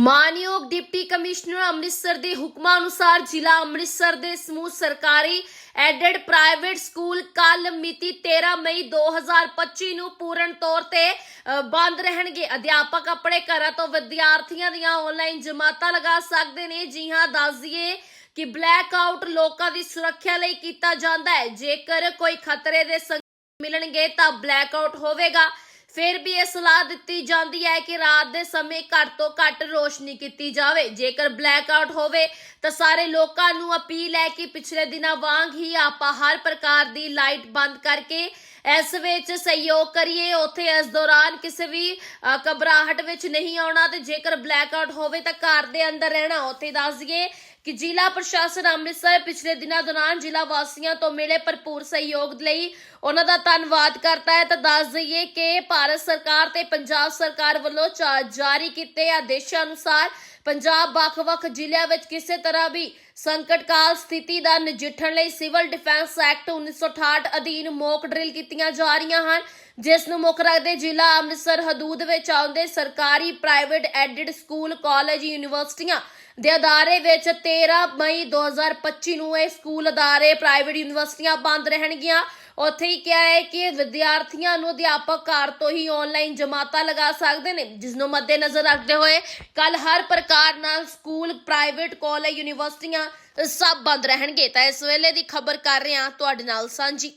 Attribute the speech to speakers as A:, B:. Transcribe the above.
A: ਮਾਨਯੋਗ deputy commissioner Amritsar ਦੇ ਹੁਕਮਾਂ ਅਨੁਸਾਰ ਜ਼ਿਲ੍ਹਾ ਅੰਮ੍ਰਿਤਸਰ ਦੇ ਸਮੂਹ ਸਰਕਾਰੀ ਐਡਡ ਪ੍ਰਾਈਵੇਟ ਸਕੂਲ ਕੱਲ ਮਿਤੀ 13 ਮਈ 2025 ਨੂੰ ਪੂਰਨ ਤੌਰ ਤੇ ਬੰਦ ਰਹਿਣਗੇ। ਅਧਿਆਪਕ ਆਪਣੇ ਘਰਾਂ ਤੋਂ ਵਿਦਿਆਰਥੀਆਂ ਦੀਆਂ ਆਨਲਾਈਨ ਜਮਾਤਾਂ ਲਗਾ ਸਕਦੇ ਨੇ। ਜੀ ਹਾਂ ਦੱਸ ਦਈਏ ਕਿ ਬਲੈਕ ਆਊਟ ਲੋਕਾਂ ਦੀ ਸੁਰੱਖਿਆ ਲਈ ਕੀਤਾ ਜਾਂਦਾ ਹੈ। ਜੇਕਰ ਕੋਈ ਖਤਰੇ ਦੇ ਸੰਕੇਤ ਮਿਲਣਗੇ ਤਾਂ ਬਲੈਕ ਆਊਟ ਹੋਵੇਗਾ। ਫਿਰ ਵੀ ਇਹ ਸਲਾਹ ਦਿੱਤੀ ਜਾਂਦੀ ਹੈ ਕਿ ਰਾਤ ਦੇ ਸਮੇਂ ਘੱਟ ਤੋਂ ਘੱਟ ਰੋਸ਼ਨੀ ਕੀਤੀ ਜਾਵੇ। ਜੇਕਰ ਬਲੈਕ ਆਊਟ ਹੋਵੇ ਤਾਂ ਸਾਰੇ ਲੋਕਾਂ ਨੂੰ ਅਪੀਲ ਹੈ ਕਿ ਪਿਛਲੇ ਦਿਨਾਂ ਵਾਂਗ ਹੀ ਆਪਾਂ ਹਰ ਪ੍ਰਕਾਰ ਦੀ ਲਾਈਟ ਬੰਦ ਕਰਕੇ ਇਸ ਵਿੱਚ ਸਹਿਯੋਗ ਕਰੀਏ। ਉੱਥੇ ਇਸ ਦੌਰਾਨ ਕਿਸੇ ਵੀ ਅ, ਘਬਰਾਹਟ ਵਿੱਚ ਨਹੀਂ ਆਉਣਾ ਤੇ ਜੇਕਰ ਬਲੈਕ ਆਊਟ ਹੋਵੇ ਤਾਂ ਘਰ ਦੇ ਅੰਦਰ ਰਹਿਣਾ। ਉੱਥੇ ਦੱਸ ਦਈਏ ਕਿ ਜ਼ਿਲ੍ਹਾ ਪ੍ਰਸ਼ਾਸਨ ਅੰਮ੍ਰਿਤਸਰ ਪਿਛਲੇ ਦਿਨਾਂ ਦੌਰਾਨ ਜ਼ਿਲ੍ਹਾ ਵਾਸੀਆਂ ਤੋਂ ਮਿਲੇ ਭਰਪੂਰ ਸਹਿਯੋਗ ਲਈ ਉਹਨਾਂ ਦਾ ਧੰਨਵਾਦ ਕਰਦਾ ਹੈ। ਤਾਂ ਦੱਸ ਦਈਏ ਕਿ ਭਾਰਤ ਸਰਕਾਰ ਤੇ ਪੰਜਾਬ ਸਰਕਾਰ ਵੱਲੋਂ ਚਾ- ਜਾਰੀ ਕੀਤੇ ਆਦੇਸ਼ਾਂ ਅਨੁਸਾਰ ਪੰਜਾਬ ਵੱਖ-ਵੱਖ ਜ਼ਿਲ੍ਹਿਆਂ ਵਿੱਚ ਕਿਸੇ ਤਰ੍ਹਾਂ ਵੀ ਸੰਕਟਕਾਲ ਸਥਿਤੀ ਦਾ ਨਜਿੱਠਣ ਲਈ ਸਿਵਲ ਡਿਫੈਂਸ ਐਕਟ 1968 ਅਧੀਨ ਮੌਕ ਡਰਿਲ ਕੀਤੀਆਂ ਜਾ ਰਹੀਆਂ ਹਨ, ਜਿਸ ਨੂੰ ਮੁੱਖ ਰੱਖਦੇ ਜ਼ਿਲ੍ਹਾ ਅੰਮ੍ਰਿਤਸਰ ਹਦੂਦ ਵਿੱਚ ਆਉਂਦੇ ਸਰਕਾਰੀ ਪ੍ਰਾਈਵੇਟ ਐਡਿਡ ਸਕੂਲ, ਕਾਲਜ, ਯੂਨੀਵਰਸਿਟੀਆਂ ਦੇ ਅਦਾਰੇ ਵਿੱਚ 13 ਮਈ 2025 ਨੂੰ ਇਹ ਸਕੂਲ ਅਦਾਰੇ ਪ੍ਰਾਈਵੇਟ ਯੂਨੀਵਰਸਿਟੀਆਂ ਬੰਦ ਰਹਿਣਗੀਆਂ। ਉੱਥੇ ਹੀ ਕਿਹਾ ਹੈ ਕਿ ਵਿਦਿਆਰਥੀਆਂ ਨੂੰ ਅਧਿਆਪਕ ਘਰ ਤੋਂ ਹੀ ਆਨਲਾਈਨ ਜਮਾਤਾਂ ਲਗਾ ਸਕਦੇ ਨੇ, ਜਿਸ ਨੂੰ ਮੱਦੇਨਜ਼ਰ ਰੱਖਦੇ ਹੋਏ ਕੱਲ ਹਰ ਪ੍ਰਕਾਰ ਨਾਲ ਸਕੂਲ ਪ੍ਰਾਈਵੇਟ ਕਾਲਜ ਯੂਨੀਵਰਸਿਟੀਆਂ ਸਭ ਬੰਦ ਰਹਿਣਗੇ। ਤਾਂ ਇਸ ਵੇਲੇ ਦੀ ਖਬਰ ਕਰ ਰਹੇ ਹਾਂ, ਤੁਹਾਡੇ ਨਾਲ ਸਾਂਝੀ।